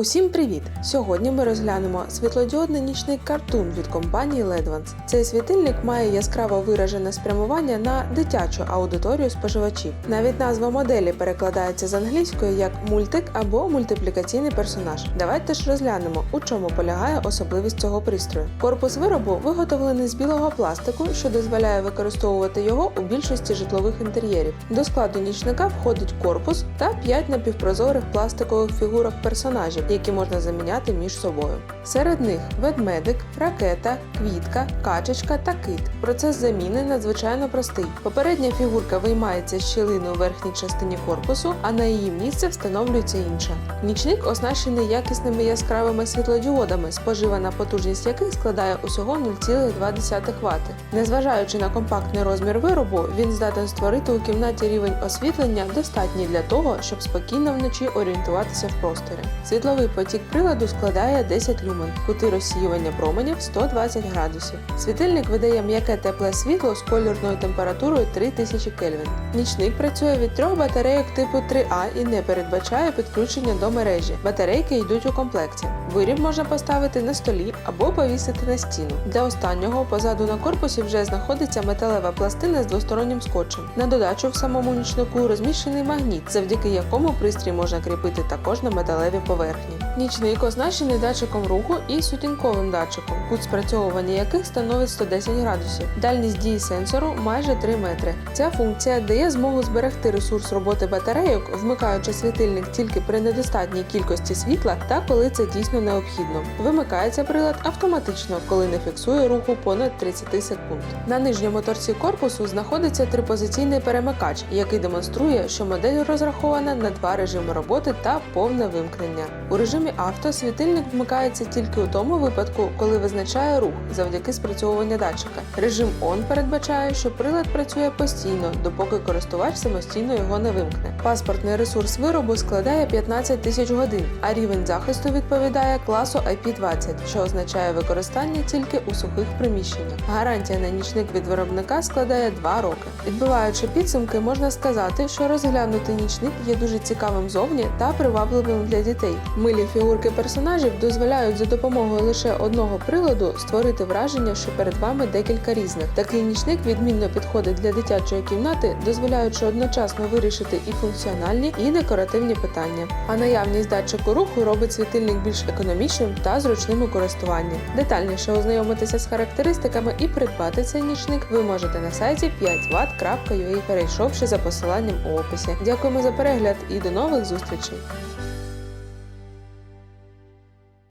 Усім привіт! Сьогодні ми розглянемо світлодіодний нічний картун від компанії Ledvance. Цей світильник має яскраво виражене спрямування на дитячу аудиторію споживачів. Навіть назва моделі перекладається з англійської як мультик або мультиплікаційний персонаж. Давайте ж розглянемо, у чому полягає особливість цього пристрою. Корпус виробу виготовлений з білого пластику, що дозволяє використовувати його у більшості житлових інтер'єрів. До складу нічника входить корпус та 5 напівпрозорих пластикових фігурок персонажів, які можна заміняти між собою. Серед них ведмедик, ракета, квітка, качечка та кит. Процес заміни надзвичайно простий. Попередня фігурка виймається з щілини у верхній частині корпусу, а на її місце встановлюється інша. Нічник оснащений якісними яскравими світлодіодами, споживана потужність яких складає усього 0,2 Вт. Незважаючи на компактний розмір виробу, він здатен створити у кімнаті рівень освітлення достатній для того, щоб спокійно вночі орієнтуватися в просторі. Світловий потік приладу складає 10 люмен, кути розсіювання променів 120 градусів. Світильник видає м'яке тепле світло з кольорною температурою 3000 Кельвін. Нічник працює від трьох батарейок типу 3А і не передбачає підключення до мережі. Батарейки йдуть у комплекті. Виріб можна поставити на столі або повісити на стіну. Для останнього позаду на корпусі вже знаходиться металева пластина з двостороннім скотчем. На додачу в самому нічнику розміщений магніт, завдяки якому пристрій можна кріпити також на металевій поверхні. Нічник оснащений датчиком руху і сутінковим датчиком, кут спрацьовування яких становить 110 градусів. Дальність дії сенсору майже 3 метри. Ця функція дає змогу зберегти ресурс роботи батарейок, вмикаючи світильник тільки при недостатній кількості світла та коли це дійсно необхідно. Вимикається прилад автоматично, коли не фіксує руху понад 30 секунд. На нижньому торці корпусу знаходиться трипозиційний перемикач, який демонструє, що модель розрахована на два режими роботи та повне вимкнення. У режимі авто світильник вмикається тільки у тому випадку, коли визначає рух завдяки спрацьовуванню датчика. Режим ON передбачає, що прилад працює постійно, допоки користувач самостійно його не вимкне. Паспортний ресурс виробу складає 15 тисяч годин, а рівень захисту відповідає класу IP20, що означає використання тільки у сухих приміщеннях. Гарантія на нічник від виробника складає 2 роки. Підбиваючи підсумки, можна сказати, що розглянутий нічник є дуже цікавим зовні та привабливим для дітей. Милі фігурки персонажів дозволяють за допомогою лише одного приладу створити враження, що перед вами декілька різних. Такий нічник відмінно підходить для дитячої кімнати, дозволяючи одночасно вирішити і функціональні, і декоративні питання. А наявність датчику руху робить світильник більш економічним та зручним у користуванні. Детальніше ознайомитися з характеристиками і придбати цей нічник ви можете на сайті 5watt.ua, перейшовши за посиланням у описі. Дякуємо за перегляд і до нових зустрічей!